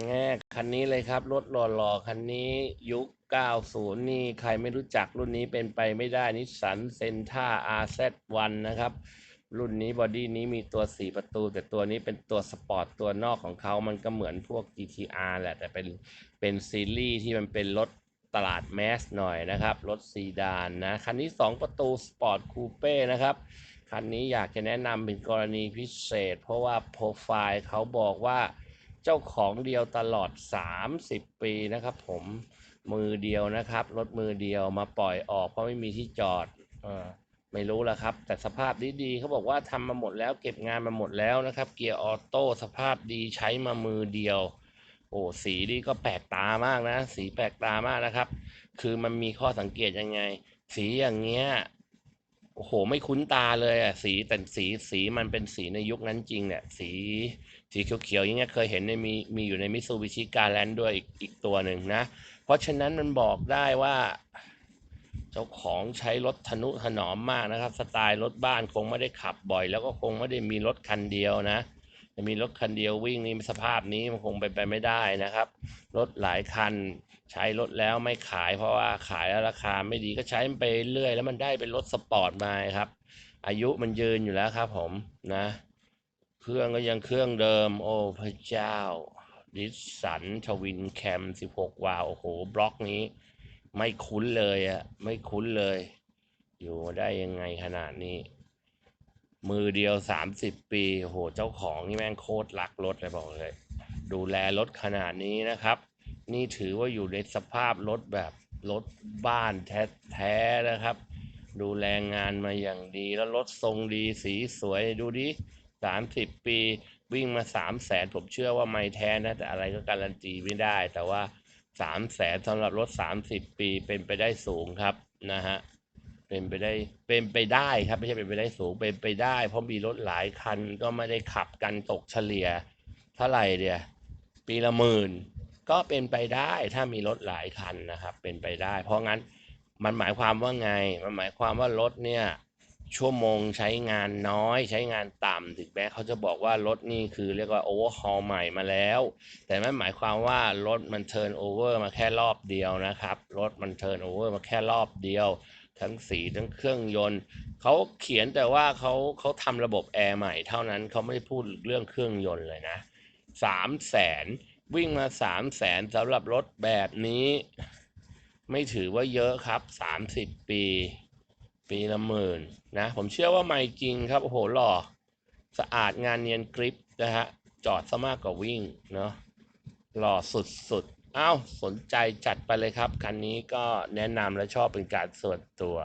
แง่คันนี้เลยครับ รถหล่อๆคันนี้ยุค 90 นี่ใครไม่รู้จักรุ่นนี้เป็นไปไม่ได้นิสสันเซนท่า RZ1 นะครับ รุ่นนี้บอดี้นี้มีตัว 4 ประตู แต่ตัวนี้เป็นตัวสปอร์ตตัวนอกของเขามันก็เหมือนพวก GTR แหละ แต่เป็นเป็นซีรีส์ที่มันเป็นรถตลาดแมสหน่อยนะครับ รถซีดานนะ คันนี้ 2 ประตูสปอร์ตคูเป้นะครับ คันนี้อยากจะแนะนำเป็นกรณีพิเศษ เพราะว่าโปรไฟล์เขาบอกว่า เจ้าของเดียวตลอด 30 ปีนะครับ ผมมือเดียวนะครับรถมือเดียวมาปล่อยออกเพราะไม่มีที่จอดเออไม่รู้ละครับ แต่สภาพดีๆเขาบอกว่าทำมาหมดแล้วเก็บงานมาหมดแล้วนะครับ เกียร์ออโต้สภาพดีใช้มามือเดียว โอ้สีนี่ก็แปลกตามากนะ สีแปลกตามากนะครับ คือมันมีข้อสังเกตยังไง สีอย่างเงี้ยโอ้โหไม่คุ้นตาเลยอะสีแต่สีสีมันเป็นสีในยุคนั้นจริงเนี่ย สี สีเขียวๆอย่างเงี้ยเคยเห็นในมีมีอยู่ในมิซูบิชิการแลนด์ด้วยอีกอีกตัวหนึ่งนะ เพราะฉะนั้นมันบอกได้ว่า เจ้าของใช้รถทนุถนอมมากนะครับ สไตล์รถบ้านคงไม่ได้ขับบ่อย แล้วก็คงไม่ได้มีรถคันเดียวนะจะมีรถคันเดียววิ่งนี่สภาพนี้มันคงเป็นไปไม่ได้นะครับ รถหลายคันใช้รถแล้วไม่ขาย เพราะว่าขายแล้วราคาไม่ดีก็ใช้มันไปเรื่อยแล้วมันได้เป็นรถสปอร์ตมาครับ อายุมันยืนอยู่แล้วครับผมนะ เครื่องก็ยังเครื่องเดิม โอ้พระเจ้าดิสสันทวินแคม 16 วาวโอ้โห บล็อกนี้ ไม่คุ้นเลยอะไม่คุ้นเลย อยู่ได้ยังไงขนาดนี้ มือเดียว 30 ปีโอ้โห เจ้าของนี่แม่งโคตรรักรถเลยบอกเลย ดูแลรถขนาดนี้นะครับ นี่ถือว่าอยู่ในสภาพรถแบบรถบ้านแท้ๆนะครับ ดูแลงานมาอย่างดีแล้วรถทรงดีสีสวยดูดิ สามสิบปีวิ่งมาสามแสนผมเชื่อว่าไม่แท้นะแต่อะไรก็การันตีไม่ได้ แต่ว่าสามแสนสำหรับรถสามสิบปีเป็นไปได้สูงครับนะฮะเป็นไปได้เป็นไปได้ครับไม่ใช่เป็นไปได้สูงเป็นไปได้ เพราะมีรถหลายคันก็ไม่ได้ขับกันตกเฉลี่ยเท่าไหร่เดียปีละหมื่นก็เป็นไปได้ถ้ามีรถหลายคันนะครับ เป็นไปได้ เพราะงั้นมันหมายความว่าไง มันหมายความว่ารถเนี่ย ชั่วโมงใช้งานน้อยใช้งานต่ำถึงแม้เขาจะบอกว่ารถนี่คือเรียกว่าโอเวอร์ฮอลใหม่มาแล้ว แต่ไม่หมายความว่ารถมันเทิร์นโอเวอร์มาแค่รอบเดียวนะครับ รถมันเทิร์นโอเวอร์มาแค่รอบเดียว ทั้งสีทั้งเครื่องยนต์เขาเขียนแต่ว่าเขาเขาทำระบบแอร์ใหม่เท่านั้นเขาไม่ได้พูดเรื่องเครื่องยนต์เลยนะสามแสนวิ่งมาสามแสนสำหรับรถแบบนี้ ไม่ถือว่าเยอะครับสามสิบปี ปีละหมื่นนะ ผมเชื่อว่าไม่จริงครับ โอ้โหหล่อ สะอาดงานเนียนกริปนะฮะ จอดซะมากกว่าวิ่งเนาะ หล่อสุดๆอ้าว สนใจจัดไปเลยครับ คันนี้ก็แนะนำและชอบเป็นการส่วนตัว